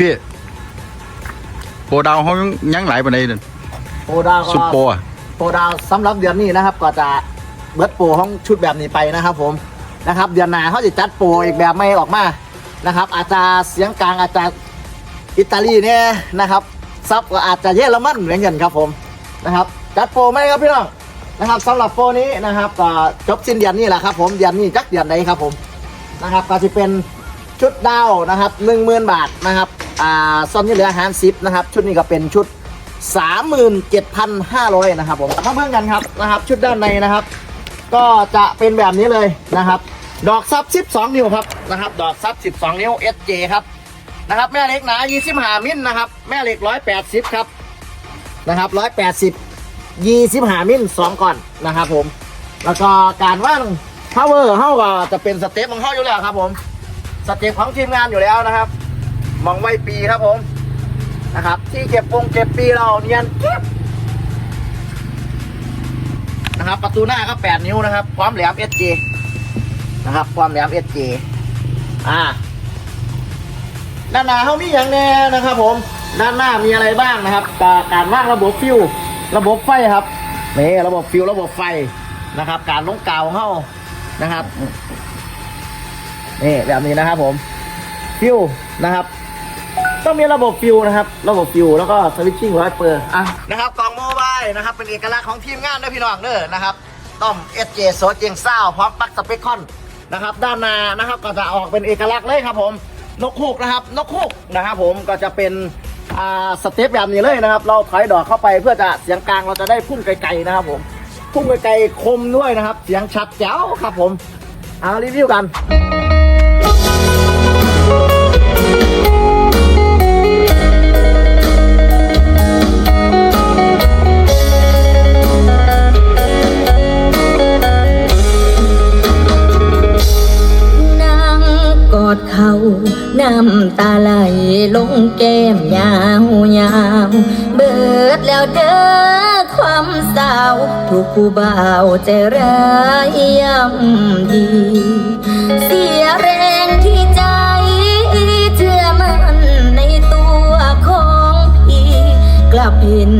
พี่โปรดาวเขายังหลายปานใดนั่นโปรดาวซุปโปก็รอะโปรดาวสำหรับเดือนนี้นะครับ ก็จะเบิร์ดโปรของชุดแบบนี้ไปนะครับ ผมนะครับ เดือนหน้าเขาจะจัดโปรอีกแบบไม่ออกมานะครับ อาจจะเสียงกลางอาจจะอิตาลีเนี่ยนะครับซับก็อาจจะเยอรมันเหมือนกันครับผมนะครับ จัดโปรไหมครับพี่น้องนะครับสำหรับโปรนี้นะครับก็จบสิ้นเดือนนี้แหละครับ ผมเดือนนี้จักเดือนไหนครับผมนะครับก็จะเป็นชุดดาวนะครับหนึ่งหมื่นบาทนะครับ อ่าซ่อมที่เหลือหารซิปนะครับ ชุดนี้ก็เป็นชุด 37,500นะครับผมมาเพิ่มกันครับนะครับ ชุดด้านในนะครับ ก็จะเป็นแบบนี้เลยนะครับ ดอกซับ 12 นิ้วครับนะครับ ดอกซับ 12 นิ้ว SJ ครับนะครับ แม่เหล็กหนา25มิลนะครับ แม่เหล็ก 180 ครับนะครับ 180 25มิล2ก่อนนะครับผม แล้วก็การว่าง power เฮาก็จะเป็นสเต็ปของเฮาอยู่แล้วครับผม สเต็ปของทีมงานอยู่แล้วนะครับ มองไว้ปีครับผมนะครับ ที่เก็บปงเก็บปีเราเนียนเก็บนะครับ ประตูหน้าก็ 8 นิ้วนะครับ ความแหลม SG นะครับ ความแหลม SG อ่าด้านหน้าเขามีอย่างแน่นะครับ ผมด้านหน้ามีอะไรบ้างนะครับ การว่างระบบฟิวระบบไฟครับนี่ระบบฟิวระบบไฟนะครับ การลงกาวของเขานะครับนี่แบบนี้นะครับผมฟิวนะครับ ต้องมีระบบฟิวนะครับ ระบบฟิวแล้วก็สวิตชิ่งร้อยเปอร์อะนะครับกล่องโมบายนะครับ เป็นเอกลักษณ์ของทีมงานด้วยพี่น้องเด้อนะครับต้อม SJ โซเจียงเศร้าพร้อมปลั๊กสเปคคอนนะครับ ด้านหน้านะครับก็จะออกเป็นเอกลักษณ์เลยครับผมนกฮูกนะครับนกฮูกนะครับผมก็จะเป็นอ่าสเต็ปแบบนี้เลยนะครับ เราถอยดอกเข้าไปเพื่อจะเสียงกลางเราจะได้พุ่งไกลๆนะครับผมพุ่งไกลๆคมด้วยนะครับ เสียงชัดแจ๋วครับผมเอารีวิวกัน ดเขาน้ำตาไหลลงแก้มยาวยาวเบิดแล้วเด้อความเศร้าถูกผู้บ่าวใจร้ายย่ำดี เสียแรงที่ใจเชื่อมันในตัวของพี่กลับเห็น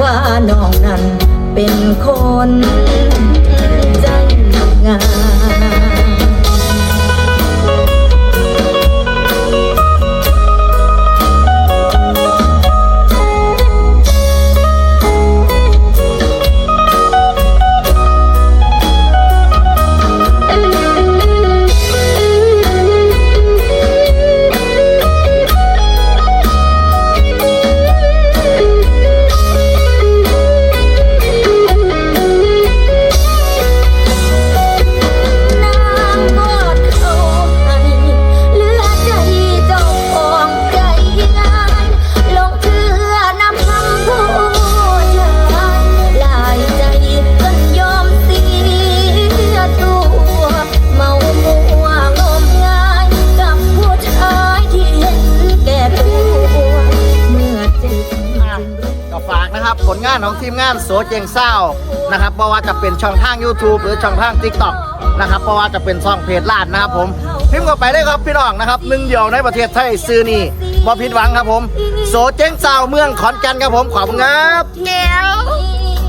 ว่าน้องนั้นเป็นคนใจงาม ลงานของทีมงานโสเจงเศร้านะครับเพราะว่าจะเป็นช่องทาง YouTube หรือช่องทาง TikTok นะครับเพราะว่าจะเป็นช่องเพจลาดนะครับผมพิมพ์เข้าไปได้ครับพี่น้องนะครับหนึ่งเดียวในประเทศไทยซื้อนี่บ่ผิดหวังครับผม โสเจงเศร้าเมืองขอนแก่นครับผมขอบคุณครับเดี๋ยว